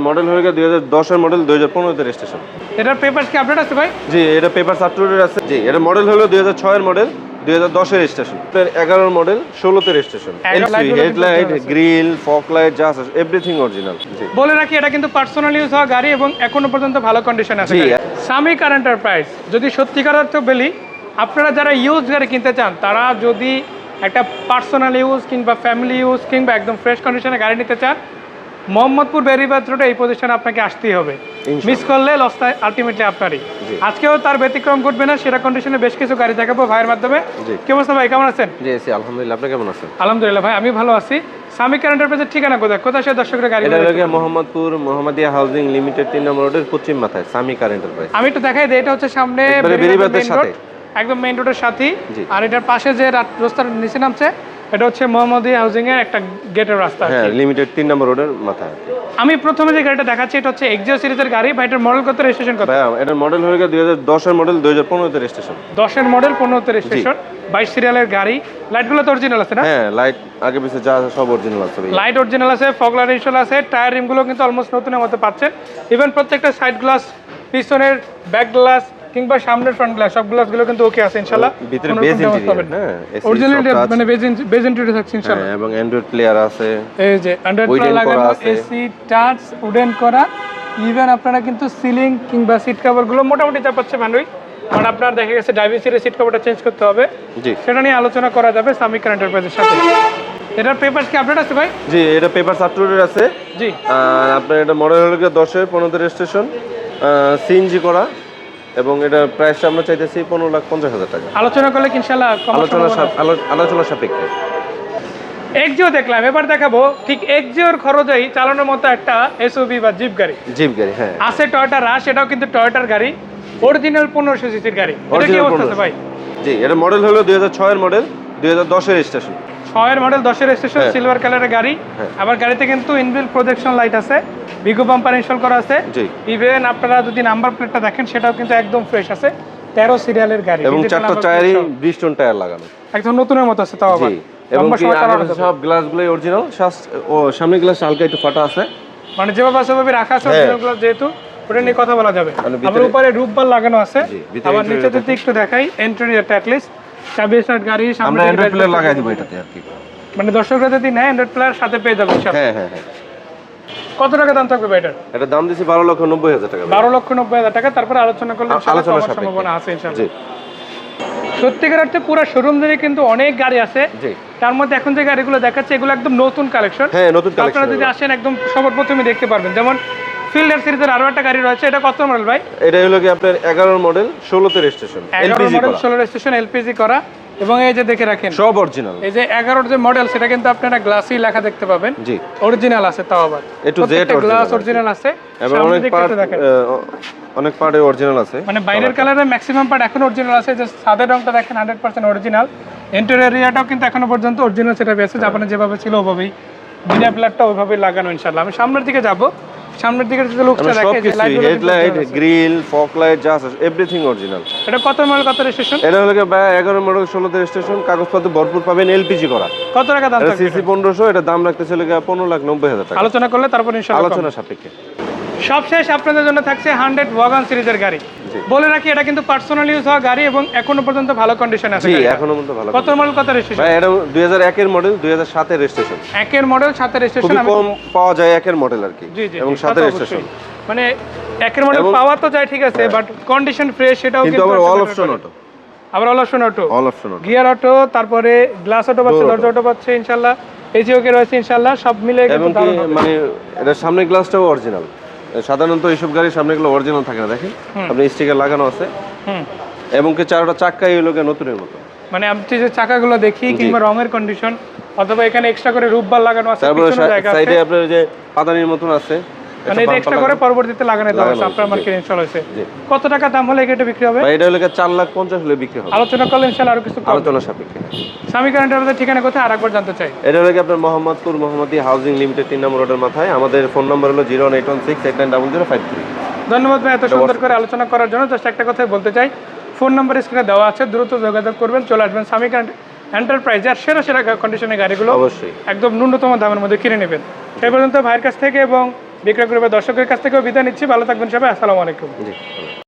Model হয়ে গেছে দুই হাজার দশের মডেল দুই হাজার পনেরোতে রেজিস্ট্রেশন এটার পেপার কি আপডেট আছে ভাই? জি এটা পেপার সাবটুরের আছে। জি এটা মডেল হলো দুই হাজার ছয়ের মডেল দুই হাজার দশের রেজিস্ট্রেশন এগারোর মডেল ষোলোতে registration headlight grill fog light যা আছে এভরিথিং অরিজিনাল জি। বলে রাখি এটা কিন্তু পার্সোনাল ইউজ হওয়া গাড়ি এবং এখনও পর্যন্ত ভালো কন্ডিশন আছে। সামি কার এন্টারপ্রাইজ যদি সত্যিকার অর্থে বলি আপনারা যারা ইউজ গাড়ি কিনতে চান তারা যদি একটা পার্সোনাল ইউজ কিংবা ফ্যামিলি ইউজ কিংবা একদম ফ্রেশ কন্ডিশনে গাড়ি নিতে চান মোহাম্মদপুর বেরিবাদ রোডে এই পজিশনে আপনাকে আসতেই হবে। মিস করলে লসটা আলটিমেটলি আপনারই। আজকেও তার ব্যতিক্রম ঘটবে না সেরা কন্ডিশনে বেশ কিছু গাড়ি দেখাবো ভাইয়ের মাধ্যমে। জি। কি অবস্থা ভাই কেমন আছেন? জি এসি আলহামদুলিল্লাহ আপনি কেমন আছেন? আলহামদুলিল্লাহ ভাই আমি ভালো আছি। সামি কার এন্টারপ্রাইজের ঠিকানা কোথায়? কোথায় সে দর্শকরা গাড়ি এটা হলো গিয়ে মোহাম্মদপুর মোহাম্মদিয়া হাউজিং লিমিটেড তিন নম্বর রোডের পশ্চিম মাথায় সামি কার এন্টারপ্রাইজ আমি একটু দেখাই দিই এটা হচ্ছে সামনে বেরিবাদের সাথে। একদম মেইন রোডের সাথেই। জি। আর এটার পাশে যে রাস্তার নিচে নামছে এটা হচ্ছে মোহাম্মদী হাউজিং এর একটা গেটের রাস্তা হ্যাঁ লিমিটেড তিন নম্বর রোডের মাথায় আমি প্রথমে যে গাড়িটা দেখাচ্ছি এটা হচ্ছে এক্সিও সিরিজের গাড়ি। বা এটার মডেল কত রেজিস্ট্রেশন কত? এটার মডেল হয়ে গেছে দুই হাজার দশের মডেল দুই হাজার পনেরোতে রেজিস্ট্রেশন দশের মডেল পনেরোতে রেজিস্ট্রেশন বাইশ সিরিয়ালের গাড়ি। লাইটগুলো তো অরিজিনাল আছে না? হ্যাঁ লাইট আগে পিছে যা সব অরিজিনাল আছে লাইট অরিজিনাল আছে ফগলার ইনস্টল আছে টায়ার রিমগুলো কিন্তু অলমোস্ট নতুনের মতো পাচ্ছেন। ইভেন প্রত্যেকটা সাইড গ্লাস পিছনের ব্যাক গ্লাস কিংবা সামনের ফ্রন্ট গ্লাস সব গ্লাসগুলো কিন্তু ওকে আছে ইনশাল্লাহ ভিতরে বেজ ইন্টেরিয়র না। হ্যাঁ অরিজিনাল মানে বেজ বেজ ইন্টেরিয়র থাকছে ইনশাআল্লাহ। হ্যাঁ, এবং অ্যান্ড্রয়েড প্লেয়ার আছে। এই যে Wooden করা লাগানো আছে। এসি টাচ উডেন করা। ইভেন আপনারা কিন্তু সিলিং কিংবা সিট কভারগুলো মোটামুটি যা পাচ্ছে ভালোই। কারণ আপনার দেখা গেছে ড্রাইভিং সিটের সিট কভারটা চেঞ্জ করতে হবে। জি। সেটা নিয়ে আলোচনা করা যাবে সামি কারেন্ট এন্টারপ্রাইজের সাথে। এটার পেপার কি আপডেট আছে ভাই? জি এটা পেপার সাবটুরের আছে। জি। আর আপনার এটা মডেল হলো গিয়ে দশের পনেরোতে রেজিস্ট্রেশন সিএনজি করা। এবং এটা প্রাইসটা আমরা চাইতেছি পনেরো লাখ পঞ্চাশ হাজার টাকা। আলোচনা করলে আলোচনা আলোচনা সাপেক্ষে। এক্সিও দেখলাম এবার দেখাবো ঠিক এক্সিওর খরচেই চালানোর মতো একটা এসওবি বা জিপ গাড়ি। জিপ গাড়ি হ্যাঁ। আছে টয়োটা রাশ এটাও কিন্তু টয়োটার গাড়ি। অরিজিনাল পনেরোশো সিসির গাড়ি। এটা কি অবস্থা ভাই? জি এটা মডেল হলো দুই হাজার ছয়ের মডেল দুই হাজার দশের রেজিস্ট্রেশন ছয়ের মডেল দশের স্টেশন হ্যাঁ। সিলভার কালারের গাড়ি। হ্যাঁ। আবার গাড়িতে কিন্তু ইনবিল প্রজেকশন লাইট আছে বিগো বাম্পার ইনস্টল করা আছে। ইভেন আপনারা যদি নাম্বার প্লেটটা দেখেন সেটাও কিন্তু একদম ফ্রেশ আছে। তেরো সিরিয়ালের গাড়ি। এবং চারটা টায়ারই। ব্রিস্টন টায়ার লাগানো। একদম নতুনের মতো আছে তাও আবার। এবং সব গ্লাসগুলোই অরিজিনাল ও সামনে গ্লাস হালকা একটু ফাটা আছে। মানে যেভাবে আছে ওভাবে রাখা আছে হ্যাঁ। original গুলো যেহেতু ওটা নিয়ে কথা বলা যাবে। মানে আবার উপরে রূপবার লাগানো আছে। আবার নিচে যদি একটু দেখাই ইন্টেরিয়রটা অ্যাটলিস্ট চাবি স্টার্ট গাড়ি আমরা অ্যান্ড্রয়েড লাগাই। দিব এটাতে আর কি। মানে দর্শকরা যদি নেয় অ্যান্ড্রয়েড প্লেয়ার সাথে পেয়ে যাবে হ্যাঁ হ্যাঁ হ্যাঁ। কত টাকা দাম থাকবে এটা দাম দিছি বারো লক্ষ নব্বই হাজার টাকা বারো লক্ষ নব্বই হাজার টাকা তারপরে আলোচনা করলে আলোচনা সম্ভাবনা আছে ইনশাআল্লাহ। জি। সত্যিকার অর্থে পুরো শোরুম ধরে কিন্তু অনেক গাড়ি আছে। তার মধ্যে এখন যে গাড়িগুলো দেখাচ্ছে এগুলো একদম নতুন কালেকশন হ্যাঁ নতুন আপনারা কালেকশন যদি আসেন একদম সবার প্রথমে দেখতে পারবেন। যেমন ফিল্ডার সিরিজের আরও একটা গাড়ি রয়েছে এটা কত মডেল ভাই? এটা হলো কি আপনার এগারোর মডেল ষোলোতে রেজিস্ট্রেশন এলপিজি মডেল করা। ষোলো রেজিস্ট্রেশন এলপিজি করা। এবং এই যে দেখে রাখেন সব অরিজিনাল এই যে এগারোর যে মডেল সেটা কিন্তু আপনারা গ্লাসই লেখা দেখতে পাবেন। জি। অরিজিনাল আছে তাও আবার। A to Z glass original আছে। এবং অনেক পার্ট অনেক পার্টে অরিজিনাল আছে। মানে বাইরের কালারের ম্যাক্সিমাম পার্ট এখন অরিজিনাল আছে যে সাদা রংটা দেখেন হান্ড্রেড পার্সেন্ট অরিজিনাল ইন্টেরিয়র এরিয়াটাও কিন্তু এখনও পর্যন্ত অরিজিনাল সেটা আছে জাপানে যেভাবে ছিল ওভাবেই। বিনা প্লাটটা ওইভাবেই লাগানো ইনশাল্লাহ আমি সামনের দিকে যাব। সামনের দিকে যদি লুকটা দেখে যে হেডলাইট গ্রিল ফগ লাইট যা আছে এভরিথিং অরিজিনাল এটা কত মডেল কত রেজিস্ট্রেশন এটা হলো কি ভাই এগারো মডেল ষোলোতে রেজিস্ট্রেশন কাগজপত্র ভরপুর পাবেন এলপিজি করা। কত টাকা দাম থাকবে সিসি পনেরোশো এটা দাম রাখতে চলে গিয়ে পনেরো লাখ নব্বই হাজার টাকা। আলোচনা করলে তারপর ইনশাআল্লাহ আলোচনা সাপেক্ষে। সব শেষ আপনাদের জন্য থাকছে হান্ড্রেড ওয়াগন সিরিজের গাড়ি। বলে রাখি এটা কিন্তু পার্সোনাল ইউজ হওয়া গাড়ি এবং এখনও পর্যন্ত ভালো কন্ডিশন আছে জি এখনও পর্যন্ত ভালো কত মডেল কত রেজিস্ট্রেশন ভাই এটা দুই হাজার একের মডেল দুই হাজার সাতের রেজিস্ট্রেশন একের মডেল সাথে রেজিস্ট্রেশন খুবই কম পাওয়া যায় একের মডেল আর কি। এবং জি, তা সাথে তো রেজিস্ট্রেশন। মানে একের মডেল পাওয়া তো যায় ঠিক আছে বাট কন্ডিশন ফ্রেশ সেটাও কিন্তু আবার অল অপশন অটো আবার all option auto all option auto gear auto তারপরে গ্লাস অটো পাচ্ছে দরজা অটো পাচ্ছে ইনশাআল্লাহ এসি ওকে রয়েছে ইনশাআল্লাহ সব মিলে কিন্তু কি। মানে এটা সামনের গ্লাসটাও অরিজিনাল সাধারণত এইসব গাড়ির সামনে গুলো অরিজিনাল থাকে না দেখেন? আপনি স্টিকার লাগানো আছে। হুম। এবং কি চারটা চাকা হলো লোকে নতুনের মতো? মানে আপনি যে চাকাগুলো দেখি কিংবা রঙের কন্ডিশন অথবা এখানে এক্সট্রা করে রূপবার লাগানো তারপরে আছে। সাইডে আপনার যে পাদানির মতন আছে। মানে এটা এক্সট্রা করে পরবর্তীতে লাগানো দেওয়া আপনার মার্কেট ইনস্টল হয়েছে। কত টাকা দাম হলে এটা বিক্রি হবে? এটা হলো গিয়ে চার লাখ পঞ্চাশ হলে বিক্রি হবে। আলোচনা করলে ইনশাআল্লাহ আরও কিছু আলোচনা সাপেক্ষে। স্বামী কারেন্টের ঠিকানা কোথায়? আরেকবার জানতে চাই। এটা হলো আপনার মোহাম্মদপুর মোহাম্মদী হাউজিং লিমিটেড তিন নম্বর রোডের মাথায়। আমাদের ফোন নম্বর হলো zero eight one six eight nine double zero five three. ধন্যবাদ ভাই এত সুন্দর করে আলোচনা করার জন্য। জাস্ট একটা কথাই বলতে চাই। ফোন নাম্বার স্ক্রিনে দেওয়া আছে দ্রুত যোগাযোগ করবেন চলে আসবেন স্বামী এন্টারপ্রাইজে আর সেরা সেরা কন্ডিশনের গাড়িগুলো অবশ্যই। একদম ন্যূনতম দামের মধ্যে কিনে নেবেন। সেই পর্যন্ত ভাইয়ের কাছ থেকে এবং বিক্রয় গ্রুপের দর্শকের কাছ থেকেও বিদায় নিচ্ছি। ভালো থাকবেন সবাই। আসসালামু আলাইকুম।